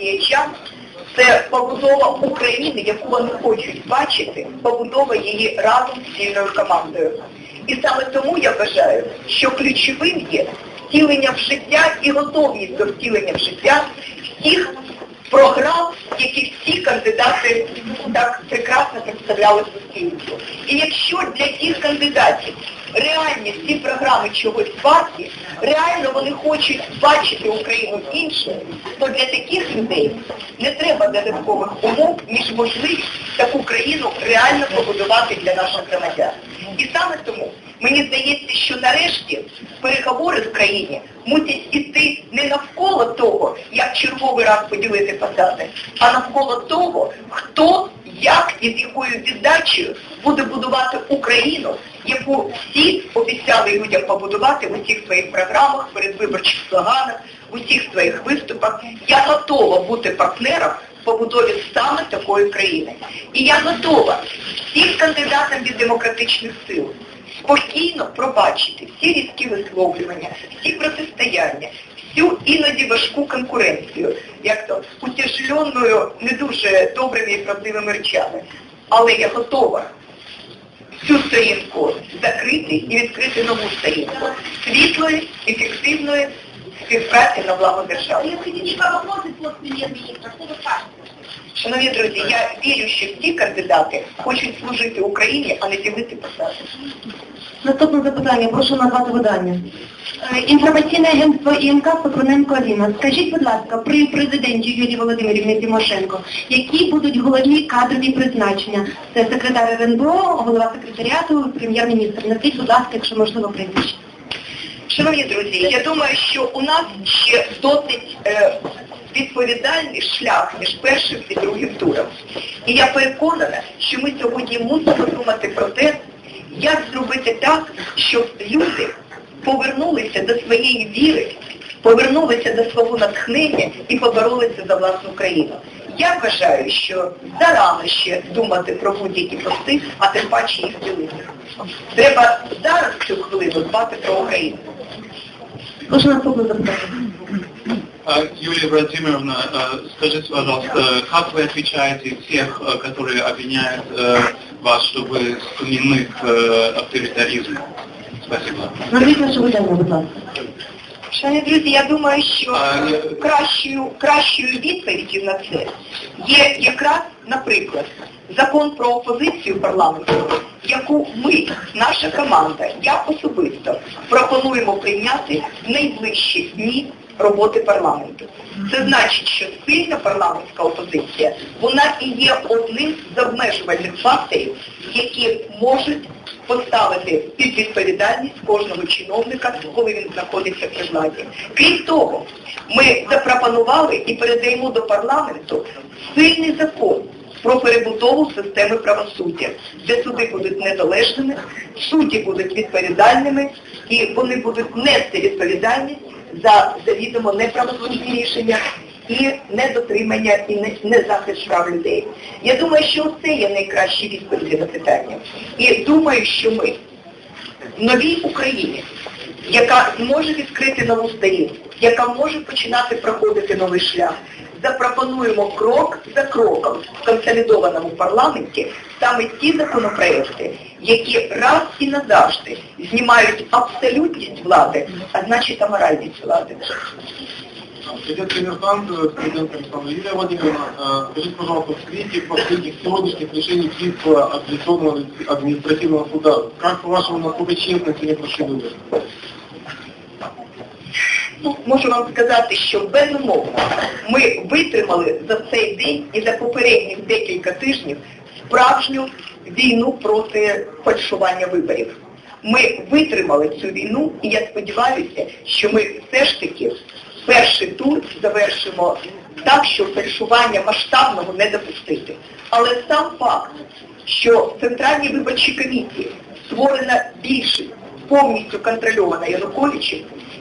діячам це побудова України, яку вони хочуть бачити, побудова її разом з сильною командою. І саме тому я вважаю, що ключовим є втілення в життя і готовність до втілення в життя всіх програм, які всі кандидати так прекрасно представляли суспільству. І якщо для тих кандидатів реальні ці програми чогось варті, реально вони хочуть бачити Україну іншою, то для таких людей не треба додаткових умов, ніж можливість таку країну реально побудувати для наших громадян. І саме тому мені здається, що нарешті переговори в країні мусять іти не навколо того, як черговий раз поділити посади, а навколо того, хто, як і з якою віддачею буде будувати Україну, яку всі обіцяли людям побудувати в усіх своїх програмах, передвиборчих слоганах, в усіх своїх виступах. Я готова бути партнером в побудові саме такої країни. І я готова всім кандидатам від демократичних сил спокійно пробачити всі різкі висловлювання, всі протистояння, всю іноді важку конкуренцію, як то утяжленою не дуже добрими і правдивими речами. Але я готова цю сторінку закрити і відкрити нову сторінку світлої, ефективної співпраці на благо держави. Если не вопросы от премьер-министра, что вы скажете? Шановні друзі, я вірю, що всі кандидати хочуть служити Україні, а не ділити посади. Наступне запитання, прошу назвати видання. Е, Інформаційне агентство ІНК Сокроненко Аліна. Скажіть, будь ласка, при президенті Юлії Володимирівні Тимошенко, які будуть головні кадрові призначення? Це секретар РНБО, голова секретаріату, прем'єр-міністр. Назвіть, будь ласка, якщо можливо, прізвище. Шановні друзі, я думаю, що у нас ще досить е, відповідальний шлях між першим і другим туром. І я переконана, що ми сьогодні мусимо думати про те, як зробити так, щоб люди повернулися до своєї віри, повернулися до свого натхнення і поборолися за власну країну. Я вважаю, що зарано ще думати про будь-які пости, а тим паче їх ділити. Треба зараз цю хвилину дбати про Україну. Наступне запитання. А, Юлия Владимировна, а, скажите, пожалуйста, как вы отвечаете всех, а, которые обвиняют э, вас, что вы склонены к э, авторитаризму? Спасибо. Назвіть ваше видання, будь ласка. Шановні друзі, я думаю, що А, я- кращою, кращою відповіддю на це є якраз, наприклад, закон про опозицію парламенту, яку ми, наша команда, я особисто пропонуємо прийняти в найближчі дні роботи парламенту. Це значить, що сильна парламентська опозиція, вона і є одним з обмежувальних факторів, які можуть поставити під відповідальність кожного чиновника, коли він знаходиться при владі. Крім того, ми запропонували і передаємо до парламенту сильний закон про перебудову системи правосуддя, де суди будуть незалежними, судді будуть відповідальними і вони будуть нести відповідальність за завідомо неправосудні рішення і недотримання і не, захист прав людей. Я думаю, що це є найкращі відповіді на питання. І думаю, що ми в новій Україні, яка може відкрити нову сторінку, яка може починати проходити новий шлях, запропонуємо крок за кроком в консолідованому парламенті саме ті законопроекти, які раз і назавжди знімають абсолютність влади, а значить аморальність влади. Президент Коммерсант, э, президент Александр Юлия Владимировна, э, скажите, пожалуйста, в свете последних сегодняшних решений Киевского апелляционного административного суда, как по-вашему, насколько честно сегодня прошли выборы? Ну, можу вам сказати, що безумовно ми витримали за цей день і за попередніх декілька тижнів справжню війну проти фальшування виборів. Ми витримали цю війну, і я сподіваюся, що ми все ж таки перший тур завершимо так, що фальшування масштабного не допустити. Але сам факт, що в Центральній виборчій комісії створена більшість, повністю контрольована Януковичем,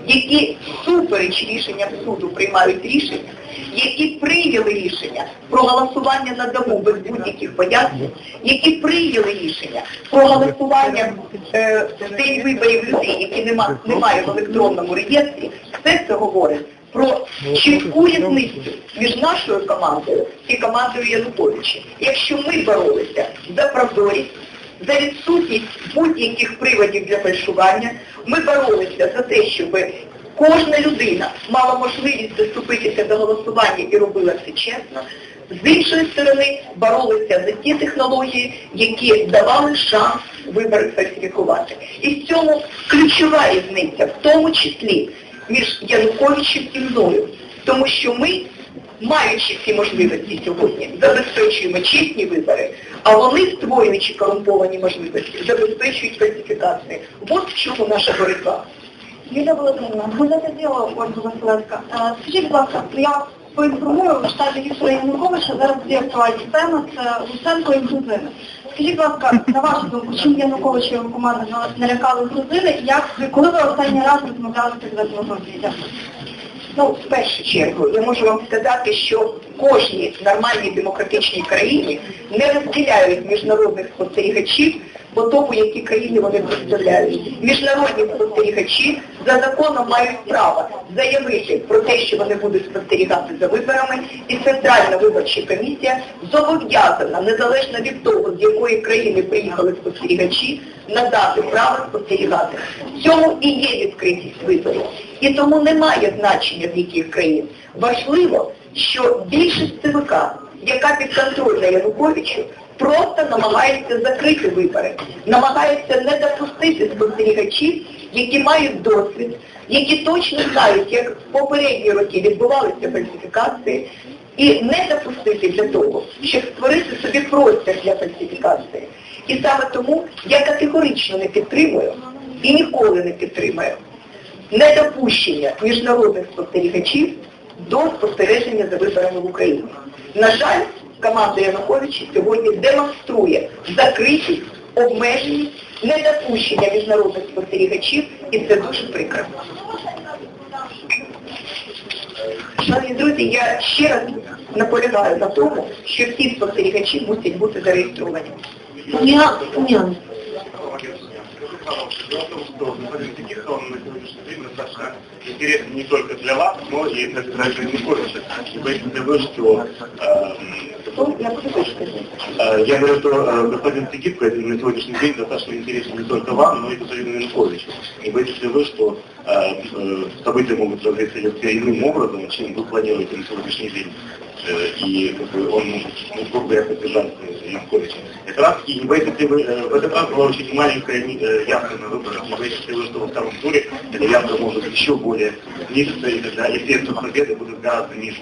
які супереч рішенням суду приймають рішення, які прийняли рішення про голосування на дому без будь-яких пояснень, які прийняли рішення про голосування е, в день виборів людей, які нема, немає в електронному реєстрі, все це говорить про чітку різницю між нашою командою і командою Януковича. Якщо ми боролися за прозорість, за відсутність будь-яких приводів для фальшування, ми боролися за те, щоб кожна людина мала можливість заступитися до голосування і робила це чесно. З іншої сторони, боролися за ті технології, які давали шанс вибори фальсифікувати. І в цьому ключова різниця, в тому числі між Януковичем і мною. Тому що ми, маючи всі можливості сьогодні, забезпечуємо чесні вибори, а вони, створюючи корумповані можливості, забезпечують фальсифікації. От в чому наша боротьба. Юлія Володимирівна, газета «Діло» Ольга Василевська. Е, Скажіть, будь ласка, я поінформую, в штаті Віктора Януковича зараз є актуальні теми – це Луценко і грузини. Скажіть, будь ласка, на вашу думку, чим Янукович і його команда налякали грузини, як, ви- коли ви останній раз розмовляли з Президентом. Ну, в першу чергу, я можу вам сказати, що в кожній нормальній демократичній країні не розділяють міжнародних спостерігачів по тому, які країни вони представляють. Міжнародні спостерігачі за законом мають право заявити про те, що вони будуть спостерігати за виборами, і Центральна виборча комісія зобов'язана, незалежно від того, з якої країни приїхали спостерігачі, надати право спостерігати. В цьому і є відкритість виборів. І тому немає значення з яких країн. Важливо, що більшість ЦВК, яка підконтрольна Януковичу, просто намагається закрити вибори, намагається не допустити спостерігачів, які мають досвід, які точно знають, як в попередні роки відбувалися фальсифікації, і не допустити для того, щоб створити собі простір для фальсифікації. І саме тому я категорично не підтримую і ніколи не підтримую недопущення міжнародних спостерігачів до спостереження за виборами в Україні. На жаль, команда Януковича сьогодні демонструє закритість, обмеженість, недопущення міжнародних спостерігачів, і це дуже прикро. Шановні друзі, я ще раз наполягаю на тому, що всі спостерігачі мусять бути зареєстровані. Я уміла. Дело в том, что господин Текихон на сегодняшний день достаточно интересен не только для вас, но и для граждан Януковича. И поэтому я говорю, что э? Я теж сказати. э, я говорю, что э, господин Тегибко на сегодняшний день достаточно интересен не только вам, но и господину Януковичу. И поэтому я говорю, что э, э, события могут развиться иным образом, чем вы планируете на сегодняшний день. Э, И он ну, грубо говоря, поддержать э, Януковича. Это раз. И не вы, э, в этот раз была очень маленькая э, явка на выборах. Не боитесь ли вы, что во втором туре эта явка может еще более снизиться, и тогда эффект победы будет гораздо ниже?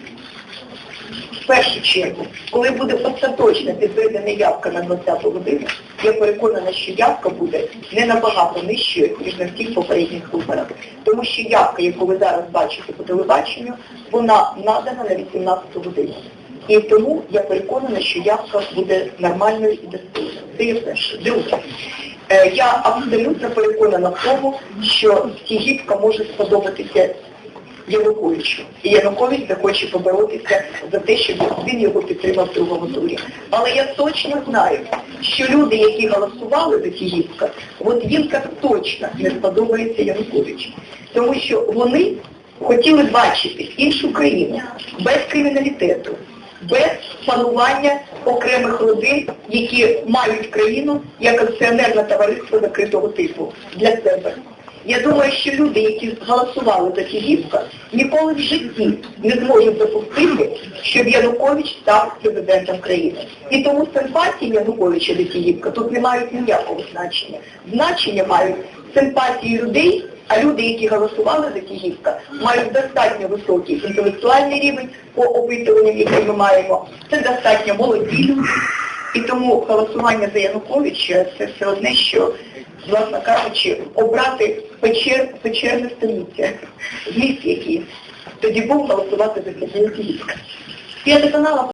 В першу чергу, коли буде остаточно підведена явка на 20 годину, я переконана, що явка буде не набагато нижчою, ніж на всіх попередніх виборах. Тому що явка, яку ви зараз бачите по телебаченню, вона надана на 18 годину. І тому я переконана, що явка буде нормальною і достойною. Це є перше. Друге, е, я абсолютно переконана в тому, що Тігіпка може сподобатися Януковичу. І Янукович захоче поборотися за те, щоб він його підтримав в другому турі. Але я точно знаю, що люди, які голосували за Тігіпка, от їм так точно не сподобається Янукович. Тому що вони хотіли бачити іншу країну без криміналітету, без панування окремих родин, які мають країну як акціонерне товариство закритого типу для себе. Я думаю, що люди, які голосували за Тігівка, ніколи в житті не зможуть допустити, щоб Янукович став президентом країни. І тому симпатії Януковича до Тігівка тут не мають ніякого значення. Значення мають симпатії людей, а люди, які голосували за Тігівка, мають достатньо високий інтелектуальний рівень по опитуванням, які ми маємо. Це достатньо молоді люди. І тому голосування за Януковича це все одне, що, власне кажучи, обрати печер, печерне століття, зміст який тоді був голосувати за. П'ятий канал,